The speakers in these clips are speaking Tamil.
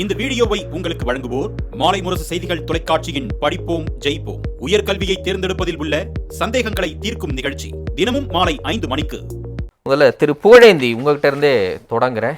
இந்த வீடியோவை உங்களுக்கு வழங்குவோர் மாலை முரசு செய்திகள் தொலைக்காட்சியின் படிப்போம் ஜெயிப்போம். உயர்கல்வியை தேர்ந்தெடுப்பதில் உள்ள சந்தேகங்களை தீர்க்கும் நிகழ்ச்சி தினமும் மாலை ஐந்து மணிக்கு. முதல்ல திரு புகழேந்தி உங்ககிட்ட இருந்தே தொடங்குறேன்.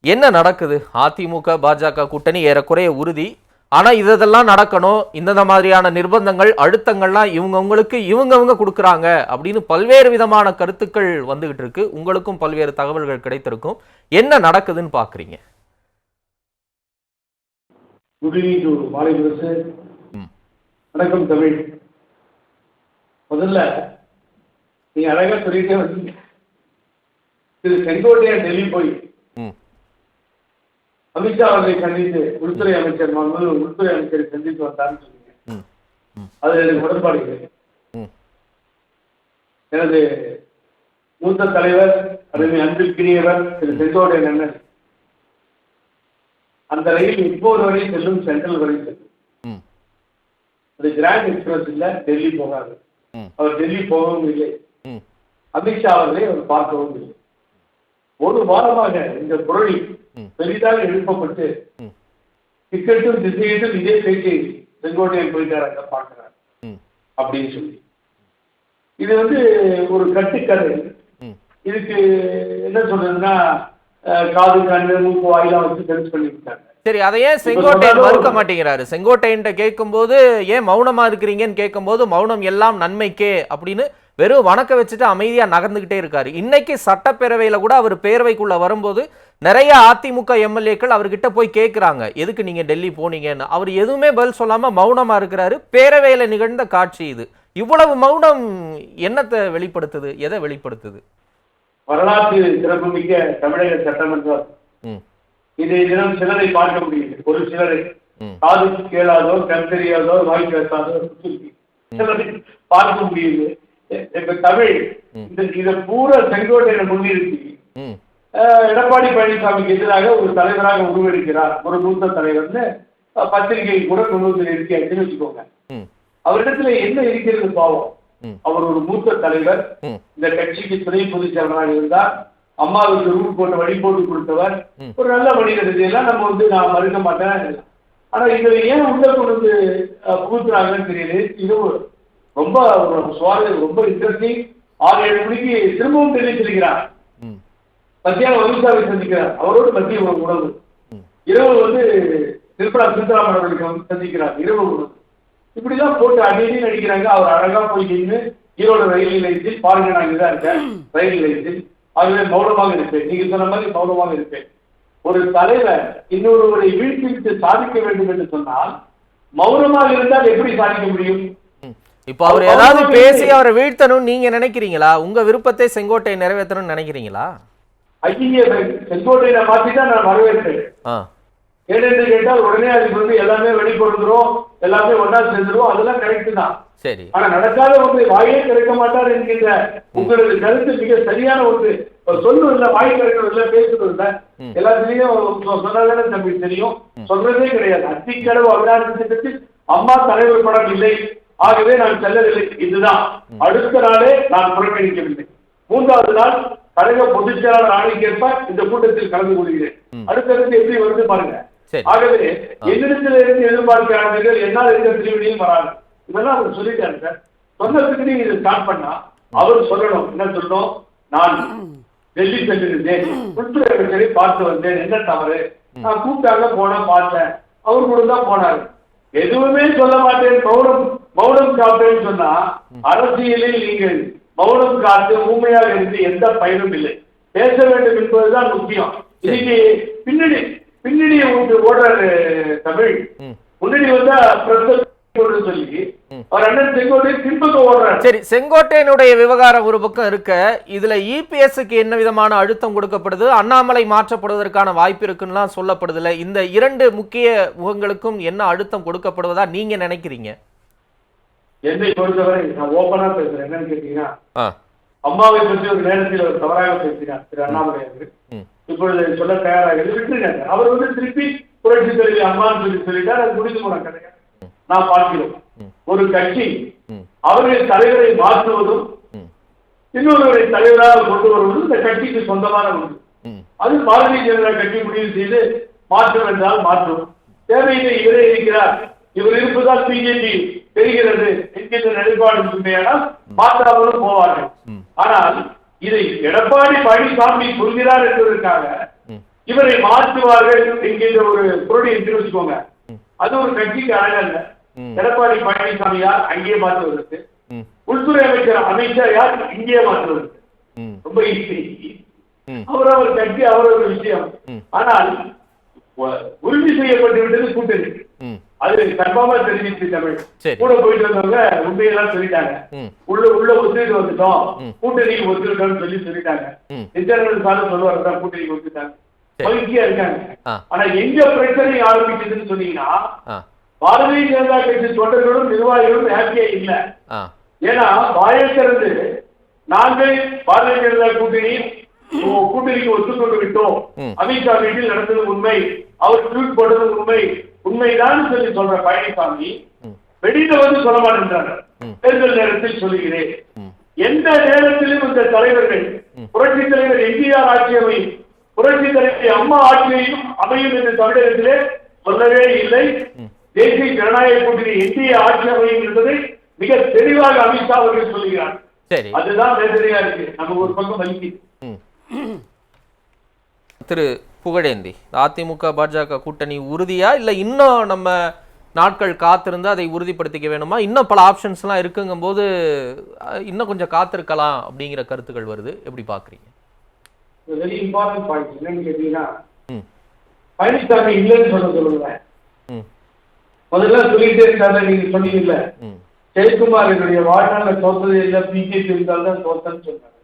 என்ன நடக்குது? அதிமுக பாஜக கூட்டணி ஏறக்குறைய உறுதி. ஆனா இதெல்லாம் நடக்கணும். இந்தந்த மாதிரியான நிர்பந்தங்கள் அழுத்தங்கள்லாம் இவங்கவங்களுக்கு இவங்கவங்க கொடுக்குறாங்க அப்படின்னு பல்வேறு விதமான கருத்துக்கள் வந்துகிட்டு இருக்கு. உங்களுக்கும் பல்வேறு தகவல்கள் கிடைத்திருக்கும். என்ன நடக்குதுன்னு பாக்குறீங்க முதலீடு மாலை முரசு ம். வணக்கம் தமிழ். முதல்ல நீங்க அழகா சொல்லிட்டே வந்தீங்க. திரு செங்கோட்டையன் டெல்லி போய் அமித்ஷா அவர்களை சந்தித்து உள்துறை அமைச்சர் உள்துறை அமைச்சரை சந்தித்து வந்தார்னு சொன்னீங்க. அது எனக்கு உடன்பாடு இல்லை எனது மூத்த தலைவர் அருமை அன்பிற்கினியவர் திரு செங்கோட்டையன் அண்ணன். அந்த ரயில் இப்போது வரை செல்லும் சென்ட்ரல் வரை செல்லும். அது கிராண்ட் எக்ஸ்பிரஸ் இல்ல டெல்லி போகாது. அவர் டெல்லி போகவும் இல்லை. அமித்ஷா அவர்களை அவர் பார்க்கவும் இல்லை. ஒரு வாரமாக இந்த குரல். பெரிதாக எழுப்பப்பட்டு. டிக்கெட்டும் திசையிட்டும் இதே பேச்சை செங்கோட்டையன் போயிட்டாராங்க பார்க்கிறார். ம். அப்படின்னு சொல்லி. இது வந்து ஒரு கட்டுக்கதை. இதுக்கு என்ன சொல்றதுன்னா காது கண்ணு மூக்கு வாயிலாம் வச்சு டென்ஸ் பண்ணி விட்டாங்க சரி அதை ஏன் செங்கோட்டையன் மறுக்க மாட்டேங்கிறாரு? செங்கோட்டையன்ட்ட கேட்கும்போது ஏன் மௌனமா இருக்கிறீங்கன்னு கேட்கும்போது மௌனம் எல்லாம் நன்மைக்கே அப்படின்னு வெறும் வணக்க வச்சுட்டு அமைதியா நகர்ந்துகிட்டே இருக்காரு. இன்னைக்கு சட்டப்பேரவையில கூட அவர் பேரவைக்குள்ள வரும்போது நிறைய அதிமுக எம்எல்ஏக்கள் அவர்கிட்ட போய் கேட்குறாங்க. எதுக்கு நீங்க டெல்லி போனீங்கன்னு? அவர் எதுவுமே பதில் சொல்லாம மௌனமா இருக்கிறாரு. பேரவையில நிகழ்ந்த காட்சி இது. இவ்வளவு மௌனம் என்னத்தை வெளிப்படுத்துது? எதை வெளிப்படுத்துது? வரலாற்று சிறப்புமிக்க தமிழக சட்டமன்றம் ம். இதை தினம் சிலரை பார்க்க முடியுது. ஒரு சிலரை. காதுக்கு கேளாதோர் கண் தெரியாதோர் வாய் பேசாதோர் சிலரை பார்க்க முடியுது. இப்ப தமிழ் இந்த இதை பூரா செங்கோட்டையில முன்னிறுத்தி எடப்பாடி பழனிசாமிக்கு எதிராக ஒரு தலைவராக உருவெடுக்கிறார். ஒரு மூத்த தலைவர்னு பத்திரிகை கூட கொண்டு வந்து இருக்கியாச்சுன்னு வச்சுக்கோங்க. அவரிடத்துல என்ன இருக்கிறது பாவம். அவர் ஒரு மூத்த தலைவர். இந்த கட்சிக்கு துணை பொதுச் செயலராக இருந்தார். அம்மாவுக்கு ரூட் போட்டு வழி போட்டு கொடுத்தவர். ஒரு நல்ல மனிதர் இதெல்லாம் நம்ம வந்து நான் மறுக்க மாட்டேன். ஆனா இதுல ஏன் உள்ள கொண்டு வந்து அஹ், புகுத்துறாங்கன்னு தெரியல. இது ஒரு ரொம்ப சுவாரஸ்யம் ரொம்ப இன்ட்ரெஸ்டிங் ஆறு ஏழு மணிக்கு திரும்பவும் தெரிவிச்சிருக்கிறார் மத்தியானம் அமித்ஷாவை சந்திக்கிறார். அவரோடு மத்திய உணவு. இரவு வந்து திருப்பரா சிந்தராமன் அவர்களுக்கு வந்து சந்திக்கிறார். இரவு உணவு இப்படிதான் போட்டு அடிக்கடி நடிக்கிறாங்க. அவர் அழகா போய் நின்று ஈரோடு ரயில் நிலையத்தில் பாருங்க நான் இங்கதான் இருக்கேன். ரயில் நிலையத்தில். ஆகவே மௌனமாக இருப்பேன். நீங்க சொன்ன மாதிரி மௌனமாக இருப்பேன். ஒரு தலைவர் இன்னொருவரை வீழ்த்திவிட்டு சாதிக்க வேண்டும் என்று சொன்னால் மௌனமாக இருந்தால் எப்படி சாதிக்க முடியும். இப்போ அவர் ஏதாவது பேசி. அவரை வீழ்த்தணும்னு நீங்க நினைக்கிறீங்களா? உங்க விருப்பத்தை செங்கோட்டை நிறைவேற்றணும்னு நினைக்கிறீங்களா? ஐய செங்கோட்டையில மாத்தி தான் நான் வரவேற்பேன். ஏனென்று கேட்டால் உடனே அதுக்கு வந்து எல்லாமே வெளிப்படுத்துறோம் எல்லாமே ஒன்னா சேர்ந்துருவோம். அதெல்லாம் கரெக்ட் தான். சரி. ஆனா நடக்காத ஒன்றை வாயே திறக்க மாட்டார் என்கின்ற உங்களது கருத்து மிக சரியான ஒன்று. இல்ல வாய் திறக்கிறது இல்ல பேசுறது இல்ல. எல்லாத்துலயும் சொன்னதானே தம்பி தெரியும். சொல்றதே கிடையாது. அத்திக்கடவு அபிராமி திட்டத்தில் அம்மா தலைவர் படம் இல்லை. ஆகவே நான் செல்லவில்லை. இதுதான். அடுத்த நாளே நான் புறக்கணிக்கவில்லை. மூன்றாவது நாள் கழக பொதுச் செயலாளர் ஆணைக்கேற்ப இந்த கூட்டத்தில் கலந்து கொள்கிறேன். அடுத்தடுத்து எப்படி வருது பாருங்க. ஆகவே என்னிடத்தில் இருந்து எதிர்பார்க்கிறார்கள் என்னால் எந்த பிரிவினையும் வராது. இதெல்லாம் அவர் சொல்லிட்டாரு சார். சொன்னதுக்கு நீங்க இதை ஸ்டார்ட் பண்ணா அவர் சொல்லணும். என்ன சொல்லணும்? நான் டெல்லி சென்றிருந்தேன். உள்துறை அமைச்சரை பார்த்து வந்தேன். என்ன தவறு? நான் கூப்பிட்டாங்க போனா பார்த்தேன். அவர் கூட தான் போனாரு. எதுவுமே சொல்ல மாட்டேன். மௌனம் மௌனம் காப்பேன்னு சொன்னா அரசியலில் நீங்கள் மௌனம் காத்து ஊமையாக இருந்து எந்த பயனும் இல்லை. பேச வேண்டும் என்பதுதான் முக்கியம். இன்னைக்கு பின்னணி பின்னணியை ஓடுறாரு தமிழ். ம். முன்னாடி வந்தா பிரதமர் சரி செங்கோட்டையனுடைய விவகாரம் ஒரு பக்கம் இருக்க இதுல இபிஎஸ்க்கு என்ன விதமான அழுத்தம் கொடுக்கப்படுது? அண்ணாமலை மாற்றப்படுவதற்கான வாய்ப்பு இருக்குன்னுலாம் சொல்லப்படுதுல. இந்த இரண்டு முக்கிய முகங்களுக்கும் என்ன அழுத்தம் கொடுக்கப்படுவதா நீங்க நினைக்கிறீங்க? என்னை பொறுத்தவரை நான் ஓபனா பேசுறேன். என்னன்னு கேட்டீங்கன்னா அம்மாவை பற்றி ஒரு நேரத்தில் அவர் தவறாக பேசினார் திரு அண்ணாமலை அவர்கள். இப்பொழுது சொல்ல தயாராக விட்டுருக்காங்க அவர் வந்து திருப்பி புரட்சி தலைவி அம்மான்னு சொல்லி சொல்லிட்டார். அது முடிந்து போன கிடையாது நான் பார்க்கிறோம். ஒரு கட்சி அவர்கள் தலைவரை மாற்றுவதும் இன்னொருவரை தலைவராக கொண்டு வருவதும் இந்த கட்சிக்கு சொந்தமான ஒன்று. அது பாரதிய ஜனதா கட்சி முடிவு செய்து மாற்றும் என்றால் மாற்றும். தேவையில்லை இவரே இருக்கிறார். இவர் இருப்பதால் பிஜேபி தெரிகிறது என்கின்ற நிலைப்பாடு உண்மையானால் மாற்றாமலும் போவார்கள். ஆனால் இதை எடப்பாடி பழனிசாமி சொல்கிறார் என்பதற்காக. இவரை மாற்றுவார்கள் என்கின்ற ஒரு பொருளை எடுத்து வச்சுக்கோங்க. அது ஒரு கட்சிக்கு அழகல்ல. எடப்பாடி பழனிசாமி யார்? அங்கே மாற்றுவதற்கு. உள்துறை அமைச்சர் அமித்ஷா யார்? இங்கே மாற்றுவதற்கு. ரொம்ப ஈஸி ம். அவரவர் கட்சி அவரவர் விஷயம். ஆனால் உறுதி செய்யப்பட்டு விட்டது கூட்டணி அது கன்ஃபார்மா தெரிஞ்சிச்சு தமிழ். கூட போயிட்டு வந்தவங்க உண்மையெல்லாம் சொல்லிட்டாங்க. உள்ள உள்ள ஒத்துக்கிட்டு வந்துட்டோம். கூட்டணிக்கு ஒத்துக்கிட்டோம்னு சொல்லி சொல்லிட்டாங்க. ம். நித்யானந்த சாரும் சொல்லுவாரு தான் கூட்டணிக்கு ஒத்துட்டாங்க. மகிழ்ச்சியா இருக்காங்க. ஆனா எங்க பிரச்சனை ஆரம்பிச்சதுன்னு சொன்னீங்கன்னா பாரதிய ஜனதா கட்சி தொண்டர்களும் நிர்வாகிகளும் ஹாப்பியா இல்ல. ஏன்னா வாயை திறந்து நாங்கள் பாரதிய ஜனதா கூட்டணி கூட்டணிக்கு ஒத்துக்கொண்டு விட்டோம். அமித்ஷா வீட்டில் நடந்தது உண்மை. அவர் ட்வீட் போட்டது உண்மை. உண்மைதான் சொல்லி சொல்ற பழனிசாமி. வெளியில வந்து சொல்ல மாட்டேன்றாங்க. தேர்தல் நேரத்தில் சொல்லுகிறேன். எந்த நேரத்திலும் இந்த தலைவர்கள் புரட்சி தலைவர் எம்ஜிஆர் ஆட்சி அமையும். புரட்சி தலைவர் அம்மா ஆட்சியையும் அமையும் என்று தமிழகத்திலே சொல்லவே இல்லை. தேசிய ஜனநாயக கூட்டணி என்டிஏ ஆட்சி அமையும் என்பதை மிக தெளிவாக அமித்ஷா அவர்கள் சொல்லுகிறார் சரி. அதுதான் வேதனையா இருக்கு. நம்ம ஒரு பக்கம் வலிக்கு ம். திரு புகழேந்தி அதிமுக பாஜக கூட்டணி உறுதியா இல்ல இன்னும் நம்ம நாட்கள் காத்திருந்து அதை உறுதிப்படுத்திக்க வேணுமா? இன்னும் பல ஆப்ஷன்ஸ்லாம் இருக்குங்கும்போது அஹ், இன்னும் கொஞ்சம் காத்திருக்கலாம் அப்படிங்கிற கருத்துக்கள் வருது. எப்படி பாக்குறீங்க? வெரி இம்பார்ட்டன்ட் பாயிண்ட் என்னன்னு கேட்டீங்கன்னா ம். பழனிசாமி இல்லைன்னு சொல்ல சொல்லுங்க. முதல்ல சொல்லிட்டே இருந்தாங்க நீங்க சொன்னீங்கல்ல. ஜெயக்குமார் என்னுடைய வாழ்நாள்ல தோத்தது இல்லை பிஜேபி இருந்தால் தான் தோத்தன்னு சொன்னாரு.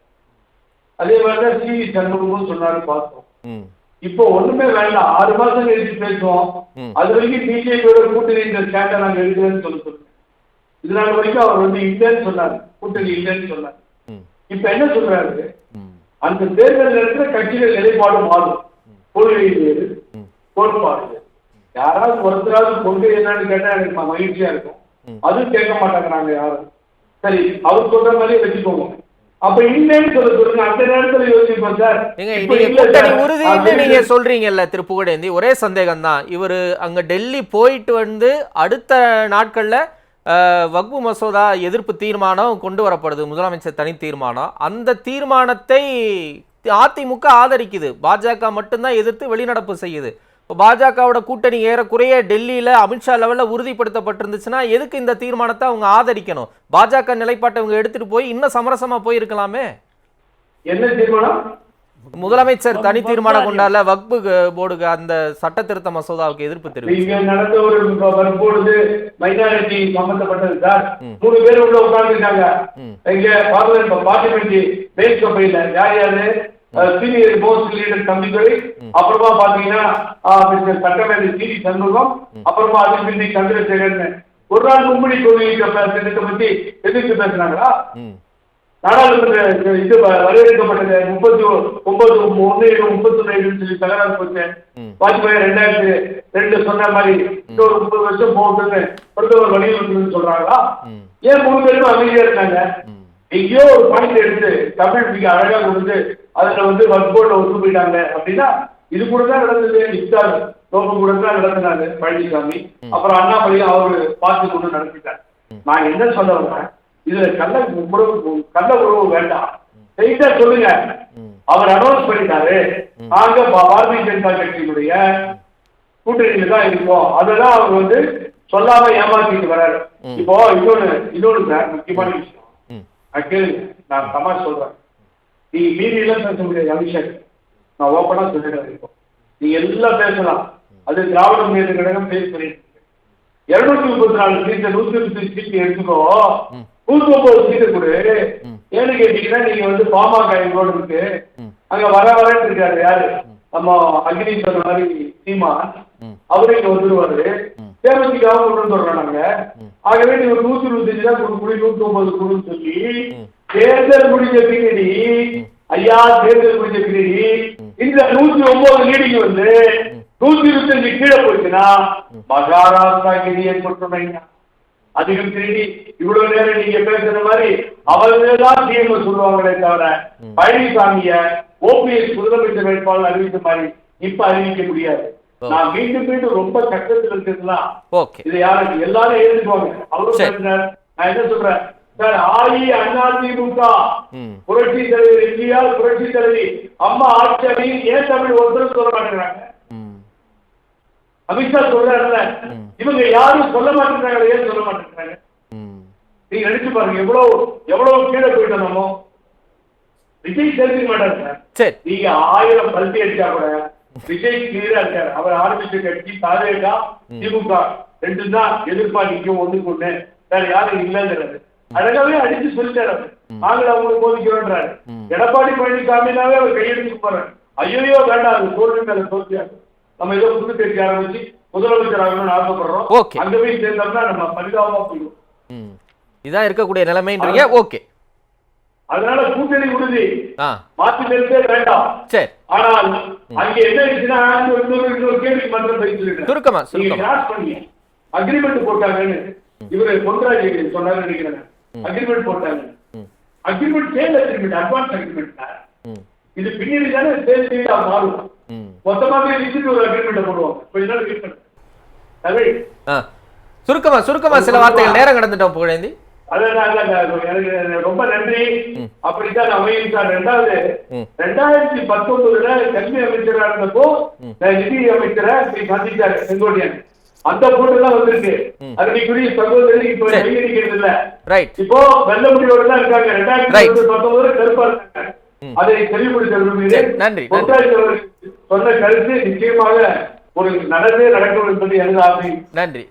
அதே மாதிரிதான் சி வி சண்முகமும் சொன்னாரு பார்த்தோம் இப்போ ஒண்ணுமே வேண்டாம் ஆறு மாசம் கழிச்சு பேசுவோம். அது வரைக்கும் பிஜேபியோட கூட்டணி இந்த ஸ்டாண்டை நாங்க எடுக்கிறேன்னு சொல்ல சொல்லுங்க இதனால வரைக்கும் அவர் வந்து இல்லைன்னு சொன்னாரு கூட்டணி இல்லைன்னு சொன்னாரு. இப்ப என்ன சொல்றாரு? அந்த தேர்தல் நேரத்துல கட்சிகள் நிலைப்பாடு மாறும். கொள்கை வேறு. கோட்பாடு. யாராவது ஒருத்தராவது கொள்கை என்னன்னு கேட்டா எனக்கு மகிழ்ச்சியா இருக்கும். அதுவும் கேட்க மாட்டாங்கிறாங்க யாரும். சரி அவர் சொல்ற மாதிரியே வச்சுக்கோங்க. அப்ப இல்லைன்னு சொல்ல சொல்லுங்க. அந்த நேரத்துல யோசிப்போம் சார். உறுதின்னு நீங்க சொல்றீங்கல்ல திரு புகழேந்தி ஒரே சந்தேகம் தான் இவர் அங்க டெல்லி போயிட்டு வந்து அடுத்த நாட்கள்ல வக்பு மசோதா எதிர்ப்பு தீர்மானம் கொண்டு வரப்படுது. முதலமைச்சர் தனி தீர்மானம். அந்த தீர்மானத்தை அதிமுக ஆதரிக்குது. பாஜக மட்டும்தான் எதிர்த்து வெளிநடப்பு செய்யுது. இப்போ பாஜகவோட கூட்டணி ஏறக்குறைய டெல்லியில அமித்ஷா லெவல்ல உறுதிப்படுத்தப்பட்டிருந்துச்சுன்னா எதுக்கு இந்த தீர்மானத்தை அவங்க ஆதரிக்கணும்? பாஜக நிலைப்பாட்டை அவங்க எடுத்துட்டு போய் இன்னும் சமரசமா போயிருக்கலாமே? என்ன தீர்மானம்? முதலமைச்சர் தனி தீர்மானம் கொண்டால வக்பு போர்டுக்கு அந்த சட்ட திருத்த மசோதாவுக்கு எதிர்ப்பு நீங்க நடந்த ஒரு வரும்பொழுது மைனாரிட்டி சம்பந்தப்பட்டது சார். ம். மூணு பேர் உள்ள உட்கார்ந்துருக்காங்க. ம். இங்க பார்லிமெண்ட் பார்லிமெண்ட் மேல் சபையில யார் யாரு? சீனியர் மோஸ்ட் லீடர் தம்பிதுரை அப்புறமா பாத்தீங்கன்னா மிஸ்டர் சட்டமேதை சி டி சண்முகம் அப்புறமா அதில் பிந்தி சந்திரசேகரன் ஒரு நாள் மும்மொழி கொள்கை திட்டத்தை பத்தி எதிர்த்து பேசுனாங்களா? நாடாளுமன்ற இது வ- வரவேற்கப்பட்டது முப்பத்தி ஒன்பது ஒன்னு ஏழு முப்பத்தி ஒன்னு சொல்லி தகராறு போச்சு. ம். வாஜ்பாய் ரெண்டாயிரத்தி ரெண்டு சொன்ன மாதிரி இன்னொரு முப்பது வருஷம் போகுதுன்னு பிரதமர் வலியுறுத்துன்னு சொல்றாங்களா? ஏன் மூணு பேரும் அமைதியா இருக்காங்க? ம். எங்கேயோ ஒரு பாயிண்ட் எடுத்து தமிழ் மிக அழகா கொடுத்து அதுல வந்து வன்போர்ல ஒத்து போயிட்டாங்க அப்படின்னா இது கூட தான் நடந்தது. இஃப்தார் நோக்கம் கூட தான் நடத்தினாங்க பழனிசாமி. அப்புறம் அண்ணாமலையும் அவரு பார்த்து கொண்டு நடத்திட்டார். நான் என்ன சொல்ல வரேன்? இதுல கள்ள உறவு கள்ள உறவு வேண்டாம். செய்தா சொல்லுங்க. அவர் அனௌன்ஸ் பண்ணிட்டாரு. நாங்க பாரதிய ஜனதா கட்சியினுடைய கூட்டணியில தான் இருக்கோம். அதெல்லாம் அவர் வந்து சொல்லாம ஏமாத்திட்டு வர்றாரு ம். இப்போ இன்னொன்னு இன்னொன்னு முக்கியமான விஷயம். ம் நான் தமாஷ் சொல்றேன். நீ மீறி எல்லாம் பேச முடியாது அபிஷேக். நான் ஓப்பனா சொல்லிடுறேன் இப்போ நீங்க எல்லாம் பேசலாம். அது திராவிட முன்னேற்ற கழகம் பேச சொல்லிட்டு இருநூத்தி முப்பத்தி நாலு சீட்டு நூத்தி முப்பத்தி சீட்டு எடுத்துக்கோ. நூத்தி ஒன்பது சீட்டு கொடு. ஏன்னு கேட்டீங்கன்னா நீங்க வந்து பாமக எங்களோட இருக்கு. அங்க வர வரன்னு இருக்காரு யாரு? நம்ம அக்னி சொன்ன மாதிரி சீமான். அவரே இங்க வந்துருவாரு ம். தேவதிக்காக கொண்டு வர்றோம் நாங்க. ஆகவே நீங்க நூத்தி இருபத்தஞ்சு தான் கொடு குடி நூத்தி ஒன்பது கொடுன்னு சொல்லி. தேர்தல் முடிஞ்ச பின்னாடி ஐயா தேர்தல் முடிஞ்ச பின்னாடி இந்த நூத்தி ஒன்பது லீடிங் வந்து நூத்தி இருபத்தஞ்சு கீழே போச்சுன்னா மகாராஷ்டிரா கெதி ஏற்பட்டுமைங்க அதிகம் திருடி இவ்வளவு நேரம் நீங்க பேசுற மாதிரி அவங்க தான் சிஎம் சொல்லுவாங்களே தவிர பழனிசாமிய ஓபிஎஸ் முதலமைச்சர் வேட்பாளர் அறிவித்த மாதிரி இப்ப அறிவிக்க முடியாது. நான் மீண்டும் மீண்டும் ரொம்ப கஷ்டத்துல இருக்கிறதுலாம் ஓகே. இது யாருக்கு எல்லாரும் எழுதுவாங்க அவரும். நான் என்ன சொல்றேன்? சார் ஆயி அண்ணா திமுக. ம். புரட்சி தலைவர் எம்ஜிஆர் புரட்சி தலைவி. அம்மா ஆட்சி ஏன் தமிழ் ஒருத்தரும் சொல்ல மாட்டேங்கிறாங்க? அமித்ஷா சொல்றாருல்ல. இவங்க யாரும் சொல்ல மாட்டேங்கிறாங்க ஏன் சொல்ல மாட்டேங்கிறாங்க? நீங்க நினைச்சு பாருங்க எவ்வளவு எவ்வளவு கீழே போயிட்டோம் நம்ம. விஜய் தெரிஞ்சுக்க மாட்டாரு சார். சரி. நீங்க ஆயிரம் பல்டி அடிச்சா கூட விஜய் கிளியரா இருக்காரு. அவர் ஆரம்பிச்ச கட்சி தாவேகா திமுக. ரெண்டு தான் எதிர்ப்பா நிக்கும் ஒண்ணுக்கு ஒண்ணு வேற யாரும் இல்லைங்கிறாரு அழகாவே அடிச்சு சொல்லிட்டாரு. நாங்கள் அவங்களுக்கு போதிக்கிறோன்றாரு. எடப்பாடி பழனிசாமினாவே அவர் கையெழுத்து போறாரு. ஐயோ வேண்டாம் அது தோல்வி மேல தோல்வியா நம்ம ஏதோ புது கட்சி ஆரம்பிச்சு முதலமைச்சர் ஆகணும்னு ஆசைப்படுறோம். அங்க போய் சேர்ந்தோம்னா நம்ம பரிதாபமா போயிடும். இதான் இருக்கக்கூடிய நிலைமைன்றீங்க. ஓகே. அதனால கூட்டணி உறுதி. மாற்றி நிறுத்தே வேண்டாம். சரி. ஆனால் அங்க என்ன இன்னொரு கேள்வி மன்றம் பயிற்சி சுருக்கமா. கிராஸ் பண்ணி அக்ரிமெண்ட் போட்டாங்கன்னு. இவரு பொன்ராஜ் சொன்னாரு நினைக்கிறேன். அக்ரிமெண்ட் போட்டாங்க. Agreement sale agreement advance agreement இது பின்னாடி தானே சேல் டீலா மாறும். ம். மொத்தமாக லிஸ்ட் ஒரு அக்ரிமெண்ட் போடுவாங்க. கொஞ்ச நாள் வெயிட் பண்ணுங்க. சுருக்கமா சுருக்கமா சில வார்த்தைகள் நேரம் கடந்துட்டோம் புகழேந்தி. ரொம்ப நன்றி. அப்படித்தான் அமையும் சார். ரெண்டாவது. ரெண்டாயிரத்தி பத்தொன்பதுல கல்வி அமைச்சரா இருந்தப்போ நிதி அமைச்சரை சந்திச்சாரு செங்கோட்டையன். அந்த போட்டோ எல்லாம் வந்திருக்கு. அதனைக்குரிய சகோதரி இப்ப இல்ல இப்போ வெள்ள முடியோட தான் இருக்காங்க. ரெண்டாயிரத்தி பத்தொன்பதுல கருப்பா இருக்காங்க. அதை தெளிவுபடுத்த விரும்புகிறேன். சொன்ன கருத்து நிச்சயமாக ஒரு நடந்தே நடக்கும் என்பது எனது ஆசை. நன்றி